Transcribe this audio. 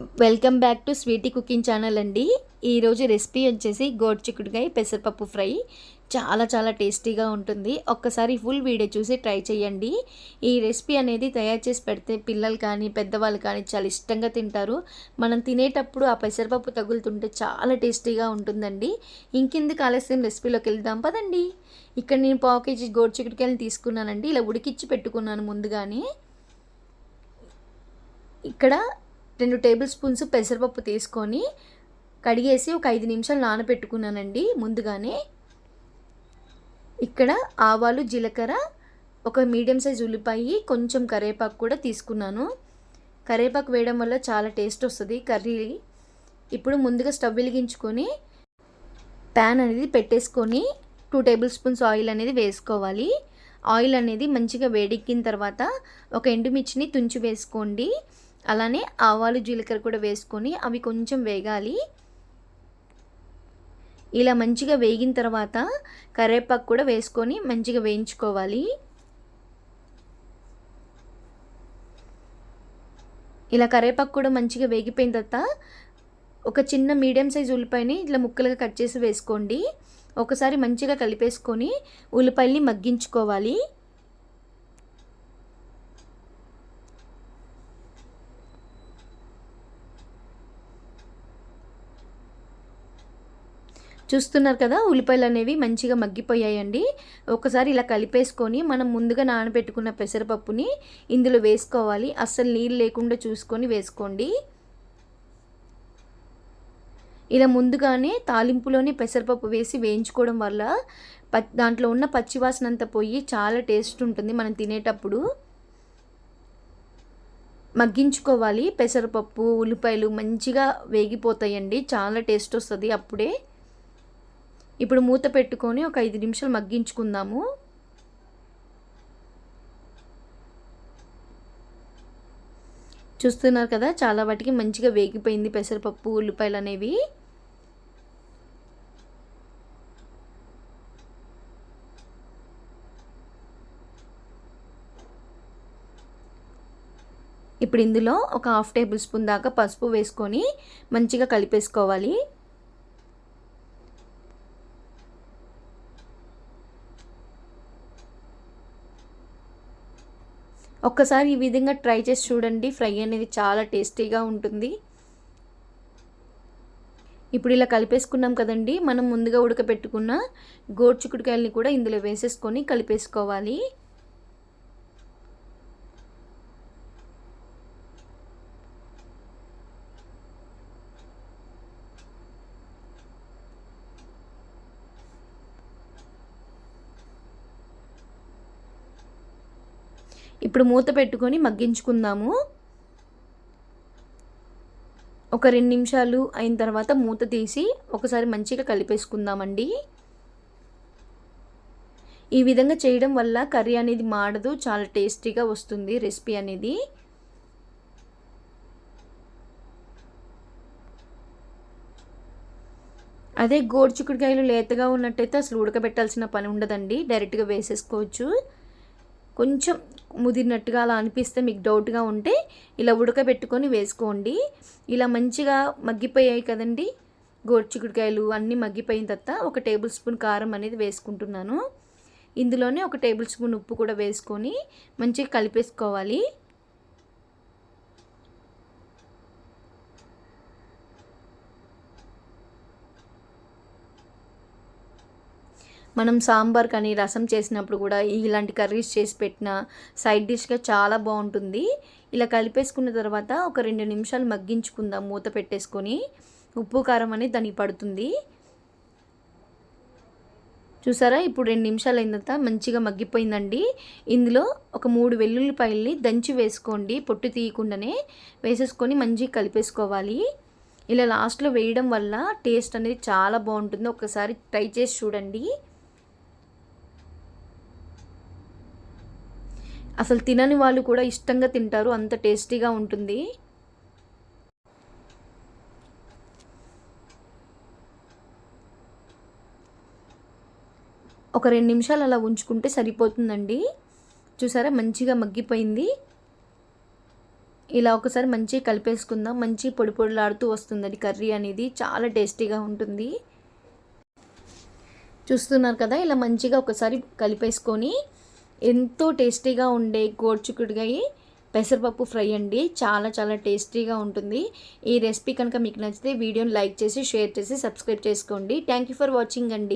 Welcome back to Sweety cooking channel అండి. ఈరోజు recipe వచ్చేసి గోడ్ చిక్కుడుకాయ పెసరపప్పు ఫ్రై. చాలా చాలా టేస్టీగా ఉంటుంది. ఒక్కసారి ఫుల్ వీడియో చూసి ట్రై చేయండి. ఈ రెసిపీ అనేది తయారు చేసి పెడితే పిల్లలు కానీ పెద్దవాళ్ళు కానీ చాలా ఇష్టంగా తింటారు. మనం తినేటప్పుడు ఆ పెసరపప్పు తగులుతుంటే చాలా టేస్టీగా ఉంటుందండి. ఇంకెందుకు ఆలస్యం రెసిపీలోకి వెళ్దాం. పదండి. ఇక్కడ నేను పావు కేజీ గోడ్ చిక్కుడుకాయలు తీసుకున్నానండి. ఇలా ఉడికిచ్చి పెట్టుకున్నాను ముందుగానే. ఇక్కడ రెండు టేబుల్ స్పూన్స్ పెసరపప్పు తీసుకొని కడిగేసి ఒక ఐదు నిమిషాలు నానబెట్టుకున్నానండి ముందుగానే. ఇక్కడ ఆవాలు జీలకర్ర ఒక మీడియం సైజ్ ఉల్లిపాయ కొంచెం కరివేపాకు కూడా తీసుకున్నాను. కరివేపాకు వేయడం వల్ల చాలా టేస్ట్ వస్తుంది. కర్రీ ఇప్పుడు ముందుగా స్టవ్ వెలిగించుకొని ప్యాన్ అనేది పెట్టేసుకొని టూ టేబుల్ స్పూన్స్ ఆయిల్ అనేది వేసుకోవాలి. ఆయిల్ అనేది మంచిగా వేడెక్కిన తర్వాత ఒక ఎండుమిర్చిని తుంచి వేసుకోండి. అలానే ఆవాలు జీలకర్ర కూడా వేసుకొని అవి కొంచెం వేగాలి. ఇలా మంచిగా వేగిన తర్వాత కరివేపాకు కూడా వేసుకొని మంచిగా వేయించుకోవాలి. ఇలా కరివేపాకు కూడా మంచిగా వేగిపోయిన తర్వాత ఒక చిన్న మీడియం సైజ్ ఉల్లిపాయని ఇట్లా ముక్కలుగా కట్ చేసి వేసుకోండి. ఒకసారి మంచిగా కలిపేసుకొని ఉల్లిపాయల్ని మగ్గించుకోవాలి. చూస్తున్నారు కదా ఉల్లిపాయలు అనేవి మంచిగా మగ్గిపోయాయండి. ఒకసారి ఇలా కలిపేసుకొని మనం ముందుగా నానబెట్టుకున్న పెసరపప్పుని ఇందులో వేసుకోవాలి. అస్సలు నీళ్ళు లేకుండా చూసుకొని వేసుకోండి. ఇలా ముందుగానే తాలింపులోనే పెసరపప్పు వేసి వేయించుకోవడం వల్ల ప దాంట్లో ఉన్న పచ్చివాసన అంతా పోయి చాలా టేస్ట్ ఉంటుంది మనం తినేటప్పుడు. మగ్గించుకోవాలి. పెసరపప్పు ఉల్లిపాయలు మంచిగా వేగిపోతాయండి. చాలా టేస్ట్ వస్తుంది అప్పుడే. ఇప్పుడు మూత పెట్టుకొని ఒక ఐదు నిమిషాలు మగ్గించుకుందాము. చూస్తున్నారు కదా చాలా వాటికి మంచిగా వేగిపోయింది పెసరపప్పు ఉల్లిపాయలు అనేవి. ఇప్పుడు ఇందులో ఒక హాఫ్ టేబుల్ స్పూన్ దాకా పసుపు వేసుకొని మంచిగా కలిపేసుకోవాలి. ఒక్కసారి ఈ విధంగా ట్రై చేసి చూడండి. ఫ్రై అనేది చాలా టేస్టీగా ఉంటుంది. ఇప్పుడు ఇలా కలిపేసుకున్నాం కదండి. మనం ముందుగా ఉడకపెట్టుకున్న గోడ్చుకుడికాయలని కూడా ఇందులో వేసేసుకొని కలిపేసుకోవాలి. ఇప్పుడు మూత పెట్టుకొని మగ్గించుకుందాము. ఒక రెండు నిమిషాలు అయిన తర్వాత మూత తీసి ఒకసారి మంచిగా కలిపేసుకుందామండి. ఈ విధంగా చేయడం వల్ల కర్రీ అనేది మాడదు చాలా టేస్టీగా వస్తుంది రెసిపీ అనేది. అదే గోడ్చిక్కుడికాయలు లేతగా ఉన్నట్టయితే అసలు ఉడకబెట్టాల్సిన పని ఉండదండి డైరెక్ట్గా వేసేసుకోవచ్చు. కొంచెం ముదిరినట్టుగా అలా అనిపిస్తే మీకు డౌట్గా ఉంటే ఇలా ఉడకబెట్టుకొని వేసుకోండి. ఇలా మంచిగా మగ్గిపోయాయి కదండి. గోడ్చికుడికాయలు అన్నీ మగ్గిపోయిన తర్వాత ఒక టేబుల్ స్పూన్ కారం అనేది వేసుకుంటున్నాను. ఇందులోనే ఒక టేబుల్ స్పూన్ ఉప్పు కూడా వేసుకొని మంచిగా కలిపేసుకోవాలి. మనం సాంబార్ కానీ రసం చేసినప్పుడు కూడా ఇలాంటి కర్రీస్ చేసి పెట్టిన సైడ్ డిష్గా చాలా బాగుంటుంది. ఇలా కలిపేసుకున్న తర్వాత ఒక రెండు నిమిషాలు మగ్గించుకుందాం. మూత పెట్టేసుకొని ఉప్పు కారం అనేది దానికి పడుతుంది. చూసారా? ఇప్పుడు రెండు నిమిషాలు అయిన తర్వాత మంచిగా మగ్గిపోయిందండి. ఇందులో ఒక మూడు వెల్లుల్లిపాయల్ని దంచి వేసుకోండి. పొట్టు తీయకుండానే వేసేసుకొని మంచిగా కలిపేసుకోవాలి. ఇలా లాస్ట్లో వేయడం వల్ల టేస్ట్ అనేది చాలా బాగుంటుంది. ఒకసారి ట్రై చేసి చూడండి. అసలు తినని వాళ్ళు కూడా ఇష్టంగా తింటారు అంత టేస్టీగా ఉంటుంది. ఒక రెండు నిమిషాలు అలా ఉంచుకుంటే సరిపోతుందండి. చూసారా మంచిగా మగ్గిపోయింది. ఇలా ఒకసారి మంచి కలిపేసుకుందాం. మంచి పొడి పొడిలాడుతూ వస్తుంది కర్రీ అనేది. చాలా టేస్టీగా ఉంటుంది. చూస్తున్నారు కదా ఇలా మంచిగా ఒకసారి కలిపేసుకొని ఎంతో టేస్టీగా ఉండే గోడ్చుకుడుగాయి పెసరపప్పు ఫ్రై అండి. చాలా చాలా టేస్టీగా ఉంటుంది. ఈ రెసిపీ కనుక మీకు నచ్చితే వీడియోని లైక్ చేసి షేర్ చేసి సబ్స్క్రైబ్ చేసుకోండి. థ్యాంక్ యూ ఫర్ వాచింగ్ అండి.